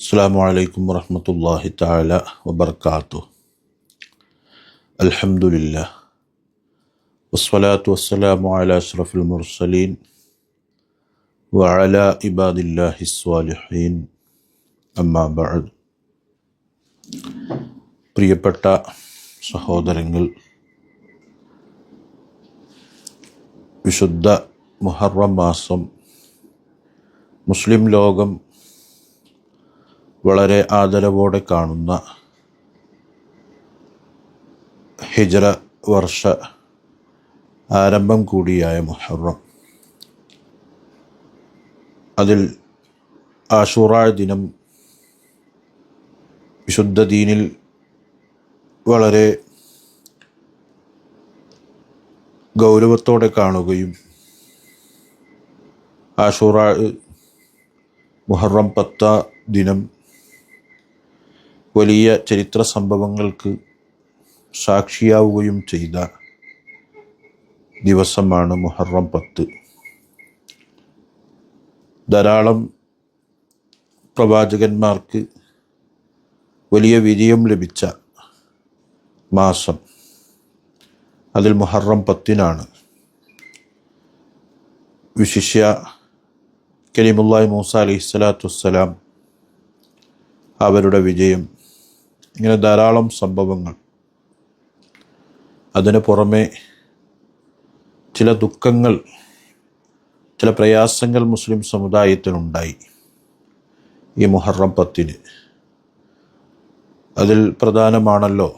അസ്സാം വലൈക്കും വറഹമത്തല്ലാഹി താല വബർക്കാത്തു. അലഹമുല്ല വസ്സലാത്തു വസ്സലാമു അല അഷ്റഫുൽ മുർസലീൻ വഅല ഇബാദില്ലാഹി സ്വാലിഹീൻ. അമ്മാ ബഅദ്. പ്രിയപ്പെട്ട സഹോദരങ്ങൾ വിശുദ്ധ മുഹറം മാസം മുസ്ലിം ലോകം വളരെ ആദരവോടെ കാണുന്ന ഹിജറ വർഷ ആരംഭം കൂടിയായ മുഹറം. അതിൽ ആഷൂറ ദിനം വിശുദ്ധ ദീനിൽ വളരെ ഗൗരവത്തോടെ കാണുകയും ആഷൂറ മുഹറം പത്ത ദിനം വലിയ ചരിത്ര സംഭവങ്ങൾക്ക് സാക്ഷിയാവുകയും ചെയ്ത ദിവസമാണ് മുഹറം പത്ത്. ധാരാളം പ്രവാചകന്മാർക്ക് വലിയ വിജയം ലഭിച്ച മാസം അതിൽ മുഹറം പത്തിനാണ്. വിശിഷ്യ കരീമുല്ലായി മൂസ അലൈഹി സ്വലാത്തു വസ്സലാം അവരുടെ വിജയം ഇങ്ങനെ ധാരാളം സംഭവങ്ങൾ. അതിന് പുറമെ ചില ദുഃഖങ്ങൾ ചില പ്രയാസങ്ങൾ മുസ്ലിം സമുദായത്തിനുണ്ടായി ഈ മുഹറം പത്തിന്. അതിൽ പ്രധാനമാണല്ലോ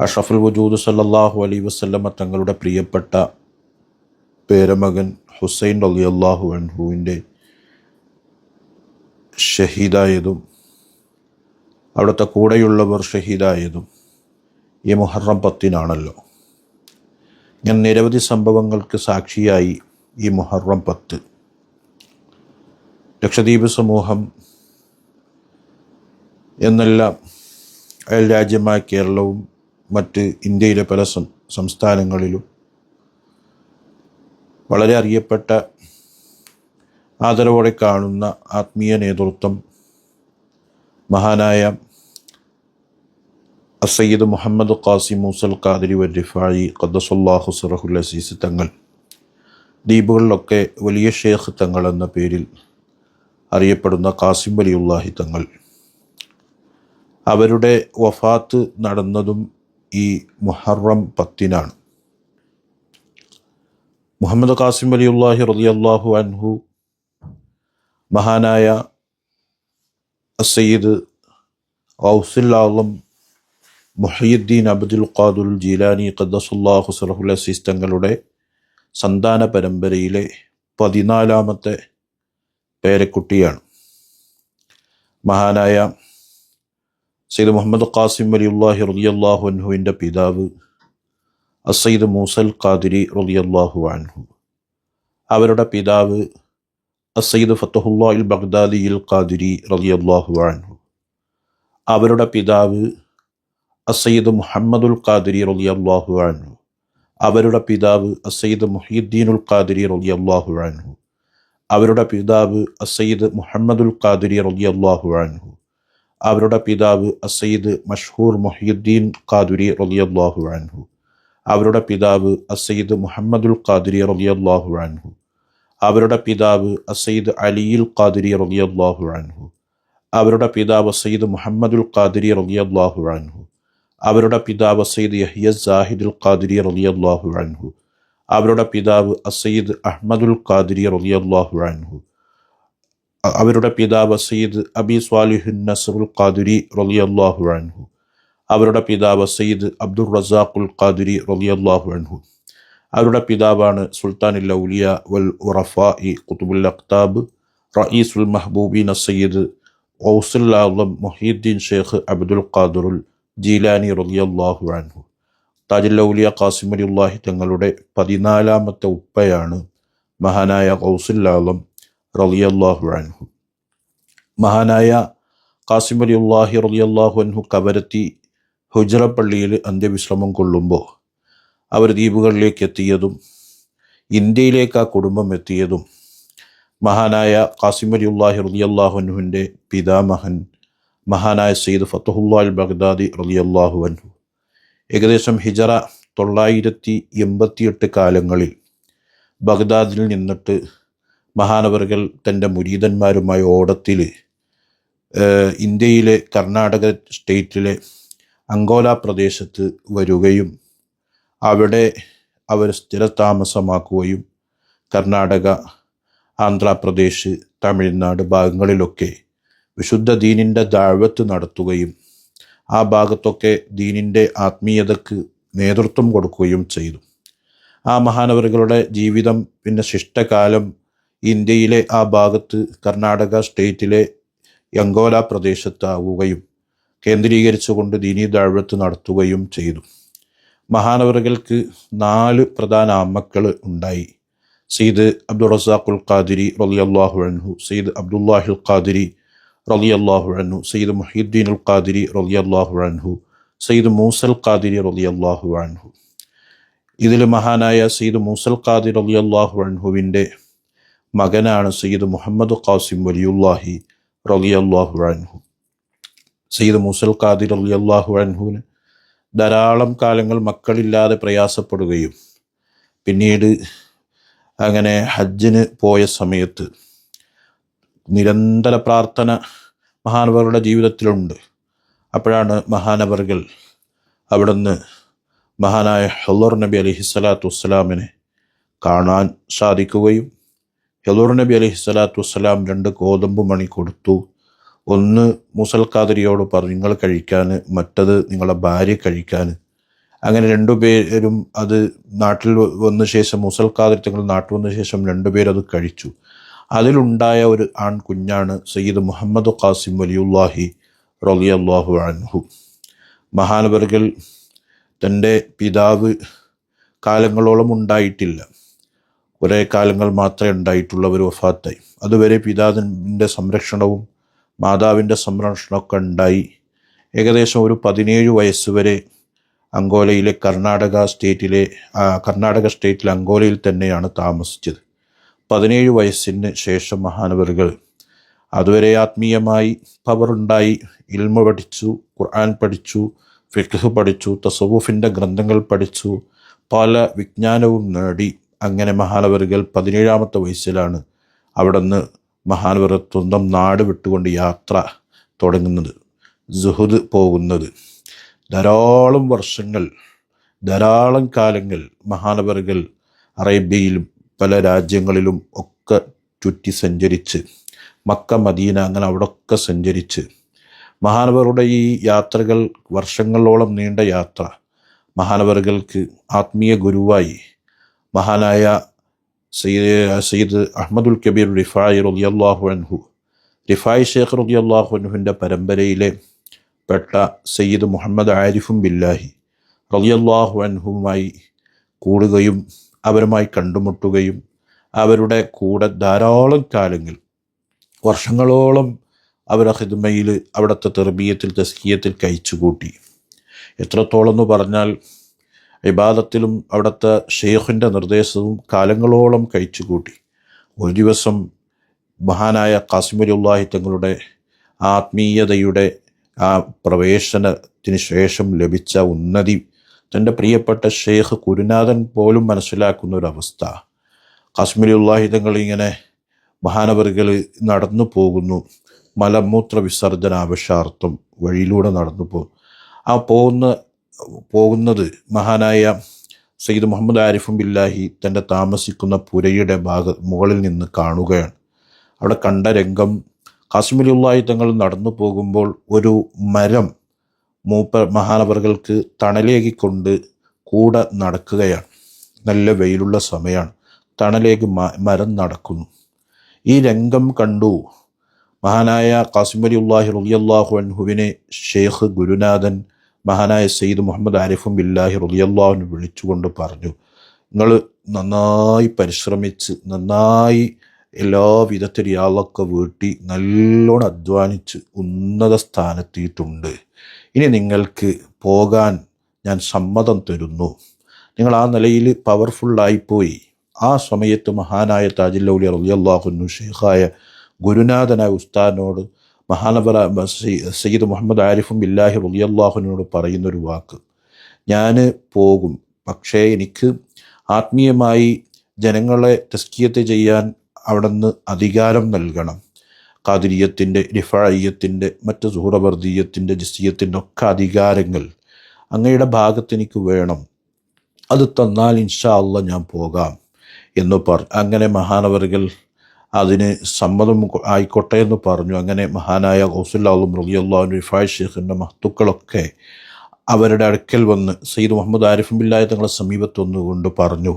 അഷഫുൽ വജൂദ് സല്ലാഹു അലൈ വസല്ലമ തങ്ങളുടെ പ്രിയപ്പെട്ട പേരമകൻ ഹുസൈൻ അലി അള്ളാഹു അൻഹുവിന്റെ ഷഹീദായതും അവിടുത്തെ കൂടെയുള്ളവർ ഷഹീദായതും ഈ മുഹറം പത്തിനാണല്ലോ. ഞാൻ നിരവധി സംഭവങ്ങൾക്ക് സാക്ഷിയായി ഈ മുഹറം പത്ത്. ലക്ഷദ്വീപ് സമൂഹം എന്നെല്ലാം അയൽ രാജ്യമായ കേരളവും മറ്റ് ഇന്ത്യയിലെ പല സംസ്ഥാനങ്ങളിലും വളരെ അറിയപ്പെട്ട ആദരവോടെ കാണുന്ന ആത്മീയ നേതൃത്വം മഹാനായ അസയ്യദ് മുഹമ്മദ് ഖാസിം മൂസൽ ഖാദിരി വരിഫായി ഖദ്ദസുല്ലാഹു സുറഹുൽ അസീസ് തങ്ങൾ. ദ്വീപുകളിലൊക്കെ വലിയ ഷേഖ് തങ്ങൾ എന്ന പേരിൽ അറിയപ്പെടുന്ന ഖാസിം വലിയുല്ലാഹി തങ്ങൾ. അവരുടെ വഫാത്ത് നടന്നതും ഈ മുഹറം പത്തിനാണ്. മുഹമ്മദ് ഖാസിം വലിയുല്ലാഹി റളിയല്ലാഹു അൻഹു മഹാനായ സയ്യിദ് ഔസുൽ ആളം മുഹയ്യുദ്ദീൻ അബ്ദുൽ ഖാദുൽ ജീലാനി ഖദ്ദസുല്ലാഹു സറഹുൽ അസീസ് തങ്ങളുടെ സന്താന പരമ്പരയിലെ പതിനാലാമത്തെ പേരക്കുട്ടിയാണ്. മഹാനായ സയ്യിദ് മുഹമ്മദ് ഖാസിം അലിയുല്ലാഹി റളിയല്ലാഹു അൻഹുവിന്റെ പിതാവ് അസയ്യിദ് മൂസൽ ഖാദിരി റളിയല്ലാഹു അൻഹു. അവരുടെ പിതാവ് അസയ്യിദ് ഫത്തഹുല്ലാഹിൽ ബഗ്ദാദിയിൽ ഖാദിരി റളിയല്ലാഹു അൻഹു. അവരുടെ പിതാവ് അസയ്യിദ് മുഹമ്മദുൽ ഖാദിരി റളിയല്ലാഹു അൻഹു. അവരുടെ പിതാവ് അസയ്യിദ് മുഹീദ്ദീനുൽ ഖാദിരി റളിയല്ലാഹു അൻഹു. അവരുടെ പിതാവ് അസയ്യിദ് മുഹമ്മദുൽ ഖാദിരി റളിയല്ലാഹു അൻഹു. അവരുടെ പിതാവ് അസയ്യിദ് മഷ്ഹൂർ മുഹീദ്ദീൻ ഖാദിരി റളിയല്ലാഹു അൻഹു. അവരുടെ പിതാവ് അസയ്യിദ് മുഹമ്മദുൽ ഖാദിരി റളിയല്ലാഹു അൻഹു. അവരുടെ പിതാവ് അസയ്യിദ് അലിയിൽ ഖാദിരി റളിയല്ലാഹു അൻഹു. അവരുടെ പിതാവ് സയ്യിദ് മുഹമ്മദുൽ ഖാദിരി റളിയല്ലാഹു അൻഹു. അവരുടെ പിതാവ് സയ്യിദ് യഹിയ സാഹിദുൽ ഖാദിരി റളിയല്ലാഹു അൻഹു. അവരുടെ പിതാവ് അസയ്യിദ് അഹ്മദുൽ ഖാദിരി റളിയല്ലാഹു അൻഹു. അവരുടെ പിതാവ് സയ്യിദ് അബി സ്വാലിഹുൻ നസറുൽ ഖാദിരി റളിയല്ലാഹു അൻഹു. അവരുടെ പിതാവ് സയ്യിദ് അബ്ദുൾ റസാഖുൽ ഖാദിരി റളിയല്ലാഹു അൻഹു. അവരുടെ പിതാവാണ് സുൽത്താൻ ഔലിയ വൽ ഉറഫ ഇ കുത്തുബുൽ അഖ്താബ് റയീസുൽ മഹബൂബീൻ സയ്യിദ് ഔസുൽ ആളം Mohiuddin Sheikh Abdul Qadirul Jilani റളിയല്ലാഹു അൻഹു. താജുൽ ഔലിയ ഖാസിം അലിയുല്ലാഹി തങ്ങളുടെ പതിനാലാമത്തെ ഉപ്പയാണ് മഹാനായ ഔസുൽ റളിയല്ലാഹു അൻഹു. മഹാനായ ഖാസിം അലിയുല്ലാഹി റളിയല്ലാഹു അൻഹു കവരത്തി ഹുജ്റ പള്ളിയിൽ അന്ത്യവിശ്രമം കൊള്ളുമ്പോൾ അവർ ദ്വീപുകളിലേക്ക് എത്തിയതും ഇന്ത്യയിലേക്ക് ആ കുടുംബം എത്തിയതും മഹാനായ ഖാസിം അലി ഉള്ളാഹി റളിയല്ലാഹു അള്ളാഹുഹുവിന്റെ പിതാമഹൻ മഹാനായ സെയ്ദ് ഫത്തഹുല്ലാൽ ബഗ്ദാദി റളിയല്ലാഹു അൻഹു. ഏകദേശം ഹിജറ തൊള്ളായിരത്തി എൺപത്തിയെട്ട് കാലങ്ങളിൽ ബഗ്ദാദിൽ നിന്നിട്ട് മഹാനവറുകൾ തന്റെ മുരീതന്മാരുമായി ഓടത്തിൽ ഇന്ത്യയിലെ കർണാടക സ്റ്റേറ്റിലെ അങ്കോല പ്രദേശത്ത് വരികയും അവിടെ അവർ സ്ഥിരതാമസമാക്കുകയും കർണാടക ആന്ധ്രാപ്രദേശ് തമിഴ്നാട് ഭാഗങ്ങളിലൊക്കെ വിശുദ്ധ ദീനിന്റെ ദാഴ്വത്ത് നടത്തുകയും ആ ഭാഗത്തൊക്കെ ദീനിന്റെ ആത്മീയതക്ക് നേതൃത്വം കൊടുക്കുകയും ചെയ്തു. ആ മഹാനവറുകളുടെ ജീവിതം പിന്നെ ശിഷ്ടകാലം ഇന്ത്യയിലെ ആ ഭാഗത്ത് കർണാടക സ്റ്റേറ്റിലെ യങ്കോല പ്രദേശത്താവുകയും കേന്ദ്രീകരിച്ചുകൊണ്ട് ദീനി ദാഴ്വത്ത് നടത്തുകയും ചെയ്തു. മഹാനവറുകൾക്ക് നാല് പ്രധാന അമ്മക്കൾ ഉണ്ടായി. സയ്യിദ് അബ്ദുൾ റസാഖുൽ ഖാദിരി റലി അള്ളാഹു അൻഹു സയ്യിദ് അബ്ദുല്ലാഹുൽ ഖാദിരി റലി അള്ളാഹു അൻഹു സയ്യിദ് മുഹീദ്ദീൻ ഉൽ ഖാദിരി റലി അള്ളാഹു അൻഹു സയ്യിദ് മൂസൽ ഖാദിരി റലി അള്ളാഹു അൻഹു. ഇതിൽ മഹാനായ സയ്യിദ് മൂസൽ ഖാദിർ അലി അള്ളാഹു അൻഹുവിന്റെ മകനാണ് സയ്യിദ് മുഹമ്മദ് ഖാസിം വലിയുല്ലാഹി റലി അള്ളാഹു അൻഹു. സയ്യിദ് മൂസൽ ഖാദിർ അലി അള്ളാഹു അൻഹുവിന് ധാരാളം കാലങ്ങൾ മക്കളില്ലാതെ പ്രയാസപ്പെടുകയും പിന്നീട് അങ്ങനെ ഹജ്ജിന് പോയ സമയത്ത് നിരന്തര പ്രാർത്ഥന മഹാനവറുടെ ജീവിതത്തിലുണ്ട്. അപ്പോഴാണ് മഹാനവറുകൾ അവിടുന്ന് മഹാനായ ഹെല്ലൂർ നബി അലഹിസ്സലാത്തു വസ്സലാമിനെ കാണാൻ സാധിക്കുകയും ഹെല്ലൂർ നബി അലഹിസ്സലാത്തു വസ്സലാം രണ്ട് ഗോതമ്പ് മണി കൊടുത്തു. ഒന്ന് മുസൽ ഖാദരിയോട് പറഞ്ഞു നിങ്ങൾ കഴിക്കാൻ മറ്റത് നിങ്ങളുടെ ഭാര്യ കഴിക്കാൻ. അങ്ങനെ രണ്ടുപേരും അത് നാട്ടിൽ വന്ന ശേഷം മുസൽ തങ്ങൾ നാട്ടിൽ വന്ന ശേഷം രണ്ടുപേരും അത് കഴിച്ചു. അതിലുണ്ടായ ഒരു ആൺ കുഞ്ഞാണ് സയ്യിദ് മുഹമ്മദ് ഖാസിം വലിയുല്ലാഹി റലി അള്ളാഹു അൻഹു. മഹാനവർകൾ തന്റെ പിതാവ് കാലങ്ങളോളം ഉണ്ടായിട്ടില്ല. കുറേ കാലങ്ങൾ മാത്രമേ ഉണ്ടായിട്ടുള്ളവർ വഫാത്തായി. അതുവരെ പിതാവിന്റെ സംരക്ഷണവും മാതാവിന്റെ സംരക്ഷണമൊക്കെ ഉണ്ടായി. ഏകദേശം ഒരു പതിനേഴ് വയസ്സുവരെ അങ്കോലയിലെ കർണാടക സ്റ്റേറ്റിലെ കർണാടക സ്റ്റേറ്റിലെ അങ്കോലയിൽ തന്നെയാണ് താമസിച്ചത്. പതിനേഴ് വയസ്സിന് ശേഷം മഹാനവറുകൾ അതുവരെ ആത്മീയമായി പവറുണ്ടായി. ഇൽമ പഠിച്ചു ഖുർആൻ പഠിച്ചു ഫിഖ് പഠിച്ചു തസവൂഫിന്റെ ഗ്രന്ഥങ്ങൾ പഠിച്ചു പല വിജ്ഞാനവും നേടി. അങ്ങനെ മഹാനവറുകൾ പതിനേഴാമത്തെ വയസ്സിലാണ് അവിടുന്ന് മഹാനവർ സ്വന്തം നാട് വിട്ടുകൊണ്ട് യാത്ര തുടങ്ങുന്നത് സുഹൃദ് പോകുന്നത്. ധാരാളം വർഷങ്ങൾ ധാരാളം കാലങ്ങൾ മഹാനവറുകൾ അറേബ്യയിലും പല രാജ്യങ്ങളിലും ഒക്കെ ചുറ്റി സഞ്ചരിച്ച് മക്ക മദീന അങ്ങനെ അവിടൊക്കെ സഞ്ചരിച്ച്. മഹാനവറുടെ ഈ യാത്രകൾ വർഷങ്ങളോളം നീണ്ട യാത്ര. മഹാനവറുകൾക്ക് ആത്മീയ ഗുരുവായി. മഹാനായ സയ്യിദ് സയ്യിദ് അഹമ്മദുൽ കബീർ റിഫായി റളിയല്ലാഹു അൻഹു. റിഫായി ഷേഖ് റളിയല്ലാഹു അൻഹുവിന്റെ പരമ്പരയിലെ പെട്ട സയ്യിദ് മുഹമ്മദ് ആരിഫും ബില്ലാഹി റളിയല്ലാഹു അൻഹുമായി കൂടുകയും അവരുമായി കണ്ടുമുട്ടുകയും അവരുടെ കൂടെ ധാരാളം കാലങ്ങൾ വർഷങ്ങളോളം അവരുടെ ഹിദ്മയിൽ അവിടുത്തെ തെർബീയത്തിൽ തസ്കീയത്തിൽ കഴിച്ചുകൂട്ടി. എത്രത്തോളം എന്ന് പറഞ്ഞാൽ ഇബാദത്തിലും അവിടുത്തെ ഷെയ്ഖിന്റെ നിർദ്ദേശവും കാലങ്ങളോളം കഴിച്ചുകൂട്ടി. ഒരു ദിവസം മഹാനായ കാസിമലിയുള്ളാഹി തങ്ങളുടെ ആത്മീയതയുടെ ആ പ്രവേശനത്തിന് ശേഷം ലഭിച്ച ഉന്നതി തന്റെ പ്രിയപ്പെട്ട ഷെയ്ഖ് കുരുനാഥൻ പോലും മനസ്സിലാക്കുന്ന ഒരവസ്ഥ കാശ്മീരിയുള്ളാഹി തങ്ങൾ ഇങ്ങനെ മഹാനവറുകൾ നടന്നു പോകുന്നു. മലമൂത്ര വിസർജന ആവശ്യാർത്ഥം വഴിയിലൂടെ നടന്നു പോകും ആ പോകുന്ന പോകുന്നത് മഹാനായ സയ്യിദ് മുഹമ്മദ് ആരിഫും ബില്ലാഹി തന്റെ താമസിക്കുന്ന പുരയുടെ ഭാഗ മുകളിൽ നിന്ന് കാണുകയാണ്. അവിടെ കണ്ട രംഗം കാശ്മീരുള്ളാഹി തങ്ങൾ നടന്നു പോകുമ്പോൾ ഒരു മരം മൂപ്പ മഹാനവറുകൾക്ക് തണലേകിക്കൊണ്ട് കൂടെ നടക്കുകയാണ്. നല്ല വെയിലുള്ള സമയമാണ്. തണലേക്ക് മരം നടക്കുന്നു. ഈ രംഗം കണ്ടു മഹാനായ കാസിമലി ഉള്ളാഹി റുലിയല്ലാഹു അൻഹുവിനെ ഷെയ്ഖ് ഗുരുനാഥൻ മഹാനായ സയ്യിദ് മുഹമ്മദ് ആരിഫും ബില്ലാഹി റുലിയല്ലാഹുവിനെ വിളിച്ചുകൊണ്ട് പറഞ്ഞു നിങ്ങൾ നന്നായി പരിശ്രമിച്ച് നന്നായി എല്ലാ വിധത്തിൽ ഇയാളൊക്കെ വീട്ടി നല്ലോണം അധ്വാനിച്ച് ഉന്നത സ്ഥാനത്തിയിട്ടുണ്ട് ഇനി നിങ്ങൾക്ക് പോകാൻ ഞാൻ സമ്മതം തരുന്നു. നിങ്ങൾ ആ നിലയിൽ പവർഫുള്ളായിപ്പോയി ആ സമയത്ത് മഹാനായ താജില്ലൗലി റളിയല്ലാഹുന്നു ഷെയ്ഖായ ഗുരുനാഥനായ ഉസ്താദിനോട് മഹാനവര സയ്യിദ് മുഹമ്മദ് ആരിഫും ബില്ലാഹി റളിയല്ലാഹുവിനോട് പറയുന്നൊരു വാക്ക്. ഞാൻ പോകും പക്ഷേ എനിക്ക് ആത്മീയമായി ജനങ്ങളെ തസ്കിയത്ത് ചെയ്യാൻ അവിടുന്ന് അധികാരം നൽകണം. കാതിരീയത്തിന്റെ റിഫായിയത്തിന്റെ മറ്റ് സുഹറവർദീയത്തിന്റെ ജിസിയത്തിന്റെ ഒക്കെ അധികാരങ്ങൾ അങ്ങയുടെ ഭാഗത്ത് എനിക്ക് വേണം. അത് തന്നാൽ ഇൻഷാ അല്ല ഞാൻ പോകാം എന്ന് പറ അങ്ങനെ മഹാനവറുകൾ അതിന് സമ്മതം ആയിക്കോട്ടെ എന്ന് പറഞ്ഞു. അങ്ങനെ മഹാനായ ഹൗസുല്ലാഹു മൃഗിയുള്ള റിഫായ് ഷെയ്ഖിന്റെ മഹത്തുക്കളൊക്കെ അവരുടെ അടുക്കൽ വന്ന് സയ്യിദ് മുഹമ്മദ് ആരിഫുമില്ലായ തങ്ങളെ സമീപത്ത് വന്നുകൊണ്ട് പറഞ്ഞു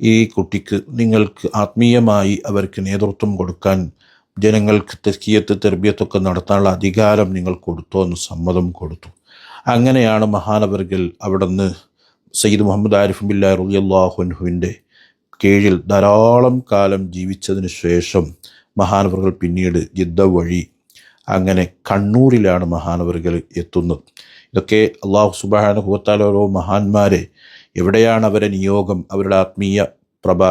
ഈ കുട്ടിക്ക് നിങ്ങൾക്ക് ആത്മീയമായി അവർക്ക് നേതൃത്വം കൊടുക്കാൻ ജനങ്ങൾക്ക് തെസ്കിയത്ത് തെർബിയത്തൊക്കെ നടത്താനുള്ള അധികാരം നിങ്ങൾ കൊടുത്തോ എന്ന് സമ്മതം കൊടുത്തു. അങ്ങനെയാണ് മഹാനവർകൾ അവിടുന്ന് സയ്യിദ് മുഹമ്മദ് ആരിഫുബില്ലാ റുലിയല്ലാഹുൻഹുവിന്റെ കീഴിൽ ധാരാളം കാലം ജീവിച്ചതിന് ശേഷം മഹാനവറുകൾ പിന്നീട് ജിദ്ദ വഴി അങ്ങനെ കണ്ണൂരിലാണ് മഹാനവറുകൾ എത്തുന്നത്. ഇതൊക്കെ അള്ളാഹു സുബാനുഭവത്താൽ ഓരോ മഹാന്മാരെ എവിടെയാണ് അവരെ നിയോഗം അവരുടെ ആത്മീയ പ്രഭ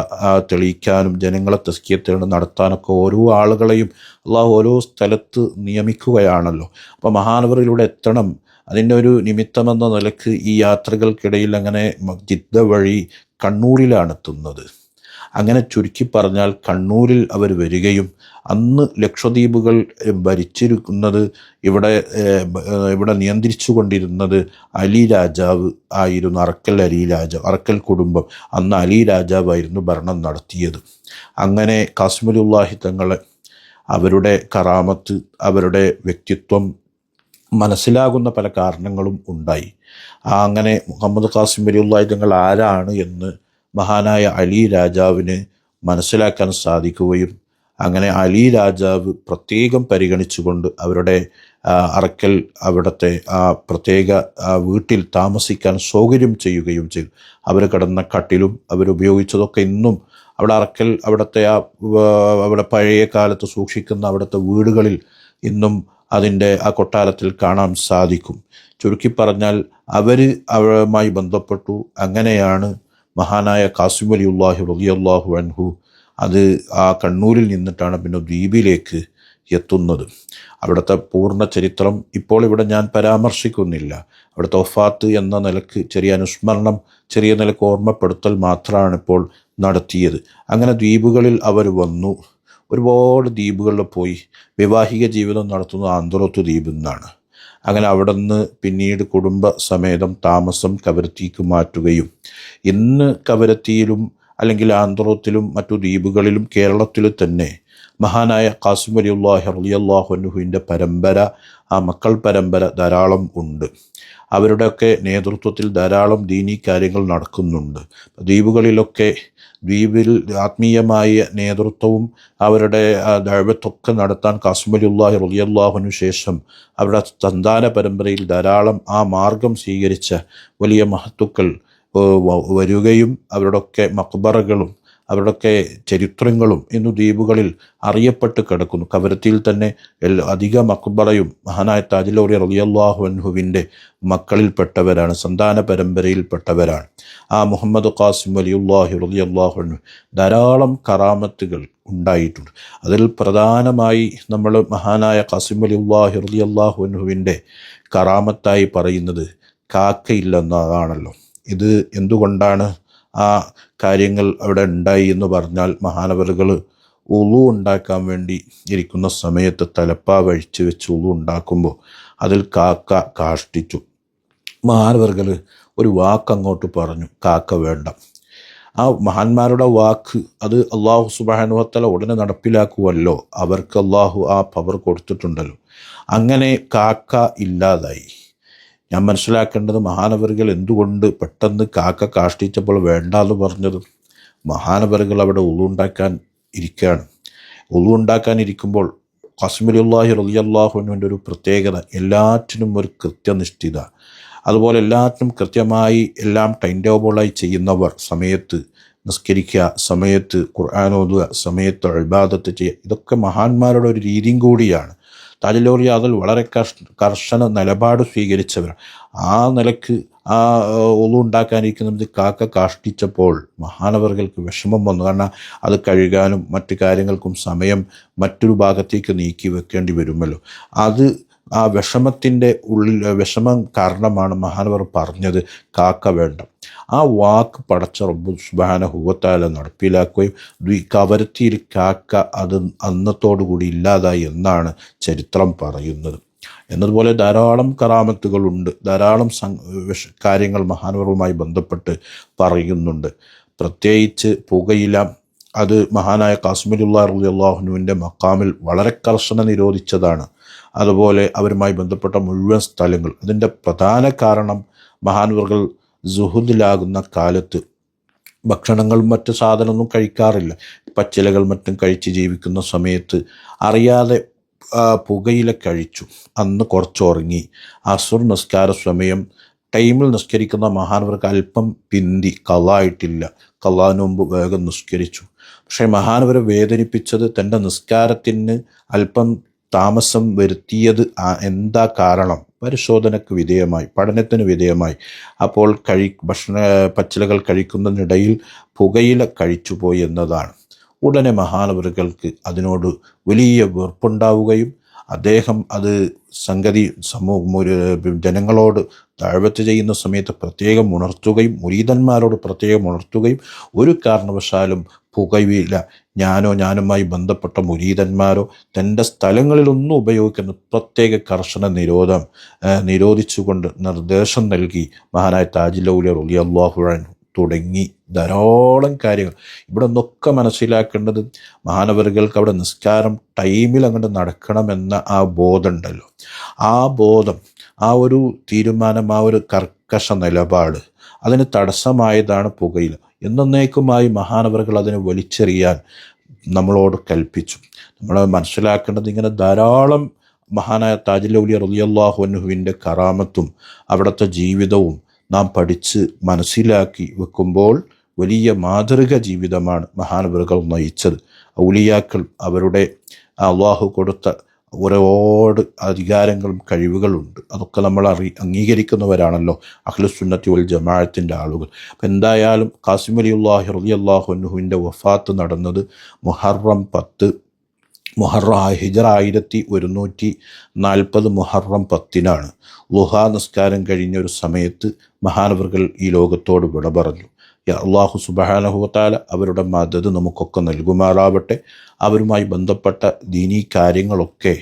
തെളിയിക്കാനും ജനങ്ങളെ തസ്കിയത്തേണ് നടത്താനൊക്കെ ഓരോ ആളുകളെയും അള്ളാഹു ഓരോ സ്ഥലത്ത് നിയമിക്കുകയാണല്ലോ. അപ്പോൾ മഹാനവറിലൂടെ എത്തണം അതിന്റെ ഒരു നിമിത്തമെന്ന നിലയ്ക്ക് ഈ യാത്രകൾക്കിടയിൽ അങ്ങനെ ജിദ്ദ വഴി കണ്ണൂരിലാണ് എത്തുന്നത്. അങ്ങനെ ചുരുക്കി പറഞ്ഞാൽ കണ്ണൂരിൽ അവർ വരികയും അന്ന് ലക്ഷദ്വീപുകൾ ഭരിച്ചിരിക്കുന്നത് ഇവിടെ ഇവിടെ നിയന്ത്രിച്ചു കൊണ്ടിരുന്നത് അലി രാജാവ് ആയിരുന്നു അറക്കൽ അലി രാജാവ് അറക്കൽ കുടുംബം. അന്ന് അലി രാജാവായിരുന്നു ഭരണം നടത്തിയത്. അങ്ങനെ കാശ്മീരുല്ലാഹി തങ്ങളെ അവരുടെ കറാമത്ത് അവരുടെ വ്യക്തിത്വം മനസ്സിലാകുന്ന പല കാരണങ്ങളും ഉണ്ടായി. അങ്ങനെ മുഹമ്മദ് ഖാസിം വലിയുള്ളാഹി തങ്ങൾ ആരാണ് എന്ന് മഹാനായ അലി രാജാവിന് മനസ്സിലാക്കാൻ സാധിക്കുകയും അങ്ങനെ അലി രാജാവ് പ്രത്യേകം പരിഗണിച്ചുകൊണ്ട് അവരുടെ അറക്കൽ അവിടുത്തെ ആ പ്രത്യേക വീട്ടിൽ താമസിക്കാൻ സൗകര്യം ചെയ്യുകയും ചെയ്തു. അവർ കിടന്ന കട്ടിലും അവരുപയോഗിച്ചതൊക്കെ ഇന്നും അവിടെ അറക്കൽ അവിടുത്തെ ആ, അവിടെ പഴയ കാലത്ത് സൂക്ഷിക്കുന്ന അവിടുത്തെ വീടുകളിൽ ഇന്നും അതിന്റെ ആ കൊട്ടാരത്തിൽ കാണാൻ സാധിക്കും. ചുരുക്കി പറഞ്ഞാൽ അവർ അവരുമായി ബന്ധപ്പെട്ടു. അങ്ങനെയാണ് മഹാനായ കാസിം അലി അലിയുല്ലാഹി റളിയല്ലാഹു അൻഹു അത് ആ കണ്ണൂരിൽ നിന്നിട്ടാണ് പിന്നെ ദ്വീപിലേക്ക് എത്തുന്നത്. അവിടുത്തെ പൂർണ ചരിത്രം ഇപ്പോൾ ഇവിടെ ഞാൻ പരാമർശിക്കുന്നില്ല. അവിടുത്തെ ഒഫാത്ത് എന്ന നിലയ്ക്ക് ചെറിയ അനുസ്മരണം ചെറിയ നിലയ്ക്ക് ഓർമ്മപ്പെടുത്തൽ മാത്രമാണ് ഇപ്പോൾ നടത്തിയത്. അങ്ങനെ ദ്വീപുകളിൽ അവർ വന്നു. ഒരുപാട് ദ്വീപുകളിൽ പോയി വിവാഹിക ജീവിതം നടത്തുന്നത് ആന്തറത്ത് ദ്വീപിൽ നിന്നാണ്. അങ്ങനെ അവിടെ നിന്ന് പിന്നീട് കുടുംബ സമേതം താമസം കവരത്തിക്ക് മാറ്റുകയും ഇന്ന് കവരത്തിയിലും അല്ലെങ്കിൽ ആന്ധ്രത്തിലും മറ്റു ദ്വീപുകളിലും കേരളത്തിൽ തന്നെ മഹാനായ കാസിം അലിയുല്ലാഹി അള്ളാഹുനുഹുവിന്റെ പരമ്പര ആ മക്കൾ പരമ്പര ധാരാളം ഉണ്ട്. അവരുടെയൊക്കെ നേതൃത്വത്തിൽ ധാരാളം ദീനി കാര്യങ്ങൾ നടക്കുന്നുണ്ട്. ദ്വീപുകളിലൊക്കെ ദ്വീപിൽ ആത്മീയമായ നേതൃത്വവും അവരുടെ ദൈവത്തൊക്കെ നടത്താൻ കാസ്മലുല്ലാഹി റളിയല്ലാഹുവിനു ശേഷം അവരുടെ സന്താന പരമ്പരയിൽ ധാരാളം ആ മാർഗം സ്വീകരിച്ച വലിയ മഹത്തുക്കൾ വരികയും അവരുടെയൊക്കെ മക്ബറകളും അവരുടെയൊക്കെ ചരിത്രങ്ങളും ഇന്നു ദ്വീപുകളിൽ അറിയപ്പെട്ട് കിടക്കുന്നു. കവരത്തിയിൽ തന്നെ അധിക മക്ബറയും മഹാനായ താജിലോറി റളിയല്ലാഹു അൻഹുവിന്റെ മക്കളിൽപ്പെട്ടവരാണ് സന്താന പരമ്പരയിൽപ്പെട്ടവരാണ്. ആ മുഹമ്മദ് ഖാസിം അലിയുല്ലാഹു റളിയല്ലാഹു അൻഹു ധാരാളം കറാമത്തുകൾ ഉണ്ടായിട്ടുണ്ട്. അതിൽ പ്രധാനമായി നമ്മൾ മഹാനായ ഖാസിം അലിയുല്ലാഹു റളിയല്ലാഹു അൻഹുവിന്റെ കറാമത്തായി പറയുന്നത് കാക്കയില്ലെന്നതാണല്ലോ ഇത് എന്തുകൊണ്ടാണ് ആ കാര്യങ്ങൾ അവിടെ ഉണ്ടായി എന്ന് പറഞ്ഞാൽ മഹാനവറുകൾ ഉളു ഉണ്ടാക്കാൻ വേണ്ടി ഇരിക്കുന്ന സമയത്ത് തലപ്പാ വഴിച്ച് വെച്ച് ഉളു ഉണ്ടാക്കുമ്പോൾ അതിൽ കാക്ക കാഷ്ടിച്ചു. മഹാനവർകൾ ഒരു വാക്ക് അങ്ങോട്ട് പറഞ്ഞു കാക്ക വേണ്ട. ആ മഹാന്മാരുടെ വാക്ക് അത് അള്ളാഹു സുബാനുവത്തല ഉടനെ നടപ്പിലാക്കുമല്ലോ അവർക്ക് അള്ളാഹു ആ പവർ കൊടുത്തിട്ടുണ്ടല്ലോ. അങ്ങനെ കാക്ക ഇല്ലാതായി. ഞാൻ മനസ്സിലാക്കേണ്ടത് മഹാനവറുകൾ എന്തുകൊണ്ട് പെട്ടെന്ന് കാക്ക കാഷ്ടിച്ചപ്പോൾ വേണ്ട എന്ന് പറഞ്ഞത്? മഹാനവറുകൾ അവിടെ ഉളുണ്ടാക്കാൻ ഇരിക്കുകയാണ്. ഉളുണ്ടാക്കാൻ ഇരിക്കുമ്പോൾ കശ്മീരുല്ലാഹി റലിയല്ലാഹുവിന്റെ ഒരു പ്രത്യേകത എല്ലാറ്റിനും ഒരു കൃത്യനിഷ്ഠിത അതുപോലെ എല്ലാറ്റിനും കൃത്യമായി എല്ലാം ടൈം ടേബിളായി ചെയ്യുന്നവർ സമയത്ത് നിസ്കരിക്കുക സമയത്ത് ഖുർആൻ ഓതുക സമയത്ത് അഴിബാദത്ത് ചെയ്യുക ഇതൊക്കെ മഹാന്മാരുടെ ഒരു രീതിയും കൂടിയാണ്. താജലോറി അതിൽ വളരെ കർശ കർശന നിലപാട് സ്വീകരിച്ചവർ. ആ നിലയ്ക്ക് ആ ഒളു ഉണ്ടാക്കാനിരിക്കുന്നത് കാക്ക കാഷ്ടിച്ചപ്പോൾ മഹാനവർകൾക്ക് വിഷമം വന്നു. കാരണം അത് കഴുകാനും മറ്റു കാര്യങ്ങൾക്കും സമയം മറ്റൊരു ഭാഗത്തേക്ക് നീക്കി വെക്കേണ്ടി വരുമല്ലോ. അത് ആ വിഷമത്തിന്റെ ഉള്ളിൽ വിഷമം കാരണമാണ് മഹാനവർ പറഞ്ഞത് കാക്ക വേണ്ട. ആ വാക്ക് പടച്ച റബ്ബു സുബാന ഹുവത്താല നടപ്പിലാക്കുകയും കവരത്തിയിൽ കാക്ക അത് അന്നത്തോടുകൂടി ഇല്ലാതായി എന്നാണ് ചരിത്രം പറയുന്നത്. എന്നതുപോലെ ധാരാളം കറാമത്തുകളുണ്ട്. ധാരാളം കാര്യങ്ങൾ മഹാനവറുമായി ബന്ധപ്പെട്ട് പറയുന്നുണ്ട്. പ്രത്യേകിച്ച് പുകയില അത് മഹാനായ കാശ്മീരുല്ലാ അലി അള്ളാഹുനുവിന്റെ മക്കാമിൽ വളരെ കർശന നിരോധിച്ചതാണ്. അതുപോലെ അവരുമായി ബന്ധപ്പെട്ട മുഴുവൻ സ്ഥലങ്ങൾ. അതിന്റെ പ്രധാന കാരണം മഹാനവറുകൾ ജുഹുദിലാകുന്ന കാലത്ത് ഭക്ഷണങ്ങളും മറ്റ് സാധനമൊന്നും കഴിക്കാറില്ല. പച്ചിലകൾ മറ്റും കഴിച്ച് ജീവിക്കുന്ന സമയത്ത് അറിയാതെ പുകയില കഴിച്ചു. അന്ന് കുറച്ചുറങ്ങി. അസുർ നിസ്കാര സമയം ടൈമിൽ നിസ്കരിക്കുന്ന മഹാനവർക്ക് അല്പം പിന്തി കള്ളായിട്ടില്ല മുമ്പ് വേഗം നിസ്കരിച്ചു. പക്ഷേ മഹാനവരെ വേദനിപ്പിച്ചത് തന്റെ നിസ്കാരത്തിന് അല്പം താമസം വരുത്തിയത് എന്താ കാരണം? പരിശോധനയ്ക്ക് വിധേയമായി പഠനത്തിന് വിധേയമായി. അപ്പോൾ കഴി ഭക്ഷണ പച്ചിലകൾ കഴിക്കുന്നതിനിടയിൽ പുകയില കഴിച്ചുപോയി എന്നതാണ്. ഉടനെ മഹാനവറുകൾക്ക് അതിനോട് വലിയ വെറുപ്പുണ്ടാവുകയും അദ്ദേഹം അത് സംഗതി സമൂഹം ജനങ്ങളോട് താഴ്വത്ത് ചെയ്യുന്ന സമയത്ത് പ്രത്യേകം ഉണർത്തുകയും മുരീതന്മാരോട് പ്രത്യേകം ഉണർത്തുകയും ഒരു കാരണവശാലും പുകയില ഞാനോ ഞാനുമായി ബന്ധപ്പെട്ട മുരീതന്മാരോ തന്റെ സ്ഥലങ്ങളിലൊന്നും ഉപയോഗിക്കുന്ന പ്രത്യേക കർശന നിരോധം നിരോധിച്ചുകൊണ്ട് നിർദ്ദേശം നൽകി മഹാനായ താജിലൗലി റലി അള്ളാഹുഴൻ തുടങ്ങി ധാരാളം കാര്യങ്ങൾ. ഇവിടെ നിന്നൊക്കെ മനസ്സിലാക്കേണ്ടത് മഹാനവറുകൾക്ക് അവിടെ നിസ്കാരം ടൈമിൽ അങ്ങോട്ട് നടക്കണമെന്ന ആ ബോധമുണ്ടല്ലോ. ആ ബോധം ആ ഒരു തീരുമാനം ആ ഒരു കർക്കശ നിലപാട് അതിന് തടസ്സമായതാണ് പുകയില. എന്നേക്കുമായി മഹാനവറുകൾ അതിനെ വലിച്ചെറിയാൻ നമ്മളോട് കൽപ്പിച്ചു. നമ്മൾ മനസ്സിലാക്കേണ്ടത് ഇങ്ങനെ ധാരാളം മഹാനായ താജുലൗലി റലിയല്ലാഹു അൻഹുവിന്റെ കറാമത്തും അവിടുത്തെ ജീവിതവും നാം പഠിച്ച് മനസ്സിലാക്കി വെക്കുമ്പോൾ വലിയ മാതൃക ജീവിതമാണ് മഹാനവറുകൾ നയിച്ചത്. ഔലിയാക്കൾ അവരുടെ അള്ളാഹു കൊടുത്ത ഒരുപാട് അധികാരങ്ങളും കഴിവുകളുണ്ട്. അതൊക്കെ നമ്മൾ അറി അംഗീകരിക്കുന്നവരാണല്ലോ അഖിലുസുന്നത്തി വൽ ജമാഅത്തിന്റെ ആളുകൾ. അപ്പം എന്തായാലും കാസിം അലി അള്ളാഹി റലി അള്ളാഹുനുഹുവിന്റെ വഫാത്ത് നടന്നത് മുഹറം പത്ത് മുഹറ ഹിജർ ആയിരത്തി ഒരുന്നൂറ്റി നാൽപ്പത് മുഹറം പത്തിനാണ്. ലുഹ നിസ്കാരം കഴിഞ്ഞ ഒരു സമയത്ത് മഹാനവർകൾ ഈ ലോകത്തോട് വിട പറഞ്ഞു അള്ളാഹു സുബാനഹുവത്താല അവരുടെ മദത് നമുക്കൊക്കെ നൽകുമാറാവട്ടെ. അവരുമായി ബന്ധപ്പെട്ട ദീനീ കാര്യങ്ങളൊക്കെ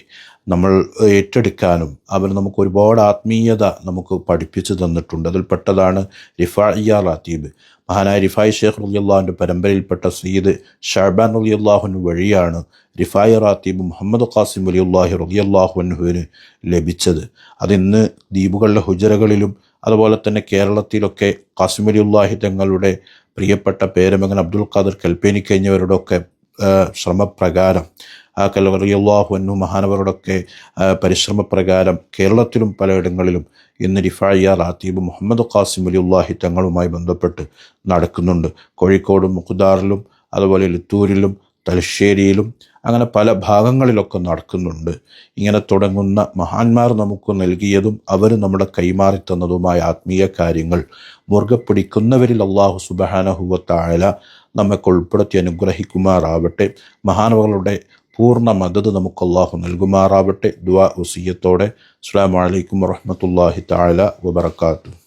നമ്മൾ ഏറ്റെടുക്കാനും അവർ നമുക്ക് ഒരുപാട് ആത്മീയത നമുക്ക് പഠിപ്പിച്ചു തന്നിട്ടുണ്ട്. അതിൽപ്പെട്ടതാണ് റിഫാഇയ റാത്തീബ്. മഹാനായ റിഫായ് ഷേഖ് റലിയല്ലാഹുവിന്റെ പരമ്പരയിൽപ്പെട്ട സയ്യിദ് ഷാബാൻ റലിയല്ലാഹുവിന് വഴിയാണ് റിഫായ റാത്തീബ് മുഹമ്മദ് ഖാസിം വലിയുല്ലാഹി അള്ളാഹുവിന് ലഭിച്ചത്. അതിന്ന് ദ്വീപുകളുടെ ഹുജറകളിലും അതുപോലെ തന്നെ കേരളത്തിലൊക്കെ കാസിമലിയുല്ലാഹി തങ്ങളുടെ പ്രിയപ്പെട്ട പേരമകൻ അബ്ദുൽ ഖാദർ കൽപ്പേനി കഴിഞ്ഞവരുടെ ഒക്കെ ആ, ശ്രമപ്രകാരം ആ കലറിയുള്ളാഹു മഹാനവരുടെയൊക്കെ മഹാനവരോടൊക്കെ പരിശ്രമപ്രകാരം കേരളത്തിലും പലയിടങ്ങളിലും ഇന്ന് റിഫായ റാത്തീബ് മുഹമ്മദ് ഖാസിം അലിയുല്ലാഹി തങ്ങളുമായി ബന്ധപ്പെട്ട് നടക്കുന്നുണ്ട്. കോഴിക്കോടും മുഖുദാറിലും അതുപോലെ ലിത്തൂരിലും തലശ്ശേരിയിലും അങ്ങനെ പല ഭാഗങ്ങളിലൊക്കെ നടക്കുന്നുണ്ട്. ഇങ്ങനെ തുടങ്ങുന്ന മഹാന്മാർ നമുക്ക് നൽകിയതും അവർ നമ്മുടെ കൈമാറി തന്നതുമായ ആത്മീയ കാര്യങ്ങൾ മുറുകെ പിടിക്കുന്നവരിൽ അള്ളാഹു സുബഹാനഹുവത്തായ നമ്മെ ഉൾപ്പെടുത്തി അനുഗ്രഹിക്കുമാറാവട്ടെ. മഹാനവകളുടെ പൂർണ മദത് നമുക്ക് അള്ളാഹു നൽകുമാറാവട്ടെ. ദുവാ ഉസീയത്തോടെ അസ്സാം വലൈക്കും വറഹമത്തല്ലാഹി താല വബർക്കാത്തു